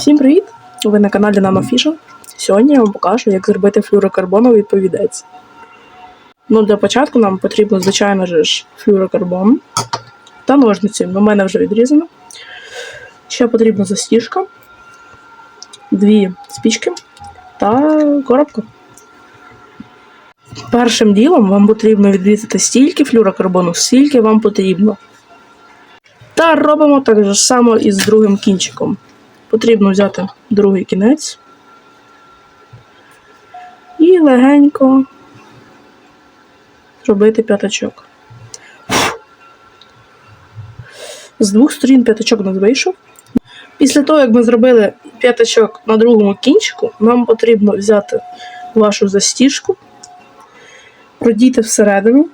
Всім привіт! Ви на каналі NanoFisher. Сьогодні я вам покажу, як зробити флюрокарбоновий повідець. Ну, для початку нам потрібно, звичайно ж, флюрокарбон та ножниці. У мене вже відрізано. Ще потрібна застіжка, дві спічки та коробка. Першим ділом вам потрібно відрізати стільки флюрокарбону, скільки вам потрібно. Та робимо так же само і з другим кінчиком. Потрібно взяти другий кінець і легенько зробити п'ятачок. З двох сторін п'ятачок нас вийшов. Після того, як ми зробили п'ятачок на другому кінчику, нам потрібно взяти вашу застіжку, продіти всередину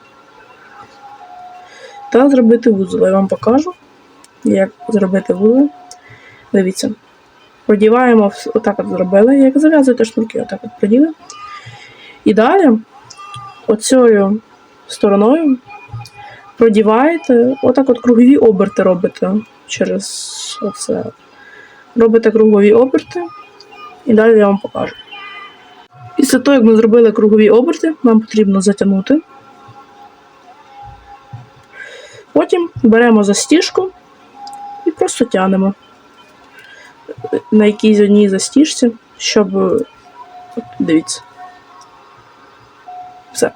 та зробити вузол. Я вам покажу, як зробити вузол. Дивіться. Продіваємо, отак от зробили, як зав'язуєте шнурки, отак от проділи. І далі оцією стороною продіваєте, отак от кругові оберти робите через оце. Робите кругові оберти, і далі я вам покажу. Після того, як ми зробили кругові оберти, нам потрібно затягнути. Потім беремо застіжку і просто тянемо на якійсь одній застіжці, щоб. От, дивіться. Все.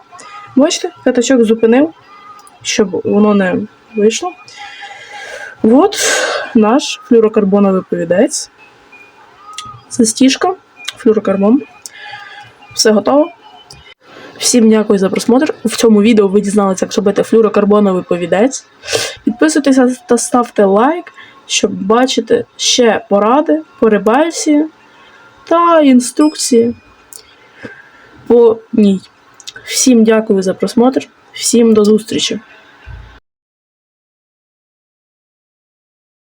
Бачите, п'ятачок зупинив, щоб воно не вийшло. От наш флюрокарбоновий повідець. Застіжка, флюрокарбон. Все готово. Всім дякую за просмотр. В цьому відео ви дізналися, як зробити флюрокарбоновий повідець. Підписуйтеся та ставте лайк, щоб бачити ще поради по рибальці та інструкції по ній. Всім дякую за просмотр, всім до зустрічі!